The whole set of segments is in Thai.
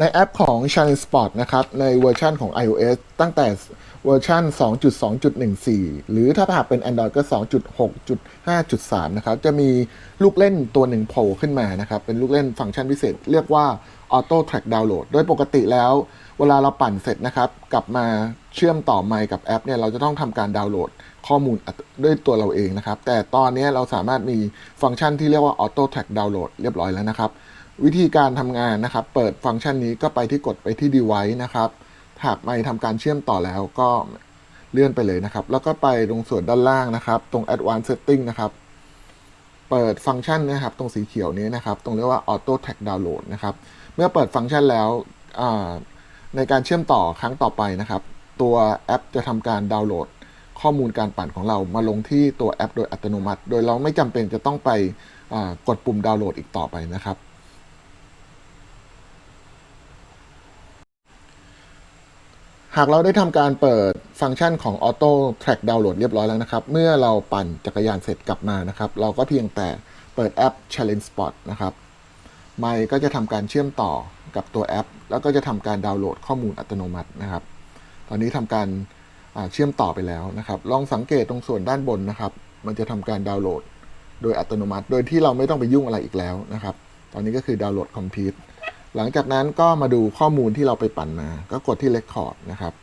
ในแอปของ Challenge Spot นะครับ ในเวอร์ชันของ iOS ตั้งแต่เวอร์ชัน2.2.14 หรือถ้าหากเป็น Android ก็ 2.6.5.3 นะครับ จะมีลูกเล่นตัวหนึ่งโผล่ขึ้นมานะครับ เป็นลูกเล่นฟังก์ชันพิเศษ เรียกว่า Auto Track Download โดยปกติแล้ว เวลาเราปั่นเสร็จนะครับ กลับมาเชื่อมต่อไมค์กับแอปเนี่ย เราจะต้องทำการดาวน์โหลดข้อมูลด้วยตัวเราเองนะครับ แต่ตอนนี้เราสามารถมีฟังก์ชันที่เรียกว่า Auto Track Download เรียบร้อยแล้วนะครับ วิธีการทำงานนะครับ เปิดฟังก์ชันนี้ก็ไปที่กดไปที่ device นะครับหากไม่ทำการเชื่อมต่อแล้วก็เลื่อนไปเลยนะครับ แล้วก็ไปตรงส่วนด้านล่างนะครับ ตรง advanced setting นะครับ เปิดฟังก์ชันนะครับ ตรงสีเขียวนี้นะครับ ตรงเรียกว่า auto tag download นะครับ เมื่อเปิดฟังก์ชันแล้วในการเชื่อมต่อครั้งต่อไปนะครับ ตัวแอปจะทำการดาวน์โหลดข้อมูลการปั่นของเรามาลงที่ตัวแอปโดยอัตโนมัติ โดยเราไม่จำเป็นจะต้องไปกดปุ่มดาวน์โหลดอีกต่อไปนะครับ หากเราได้ทำการเปิดฟังก์ชันของ Auto Track Download เรียบร้อยแล้วนะครับ เมื่อเราปั่นจักรยานเสร็จกลับมานะครับ เราก็เพียงแต่เปิดแอป Challenge Spot นะครับไมค์ก็จะทำการเชื่อมต่อกับตัวแอป แล้วก็จะทำการดาวน์โหลดข้อมูลอัตโนมัตินะครับ ตอนนี้ทำการเชื่อมต่อไปแล้วนะครับ ลองสังเกตตรงส่วนด้านบนนะครับ มันจะทำการดาวน์โหลด โดยอัตโนมัติ โดยที่เราไม่ต้องไปยุ่งอะไรอีกแล้วนะครับ ตอนนี้ก็คือดาวน์โหลดคอมพิวต์ หลังจากนั้นก็มาดูข้อมูลที่เราไปปั่นมา ก็กดที่ Record นะครับ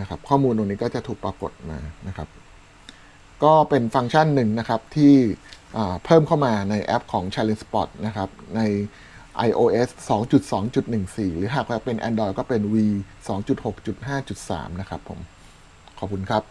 นะครับ ข้อมูลตรงนี้ก็จะถูกปรากฏมานะครับ ก็เป็นฟังก์ชันหนึ่งนะครับที่เพิ่มเข้ามาในแอปของ Challenge Spot นะครับ ใน iOS 2.2.14 หรือหากว่าเป็น Android ก็เป็น V 2.6.5.3 นะครับผม ขอบคุณครับ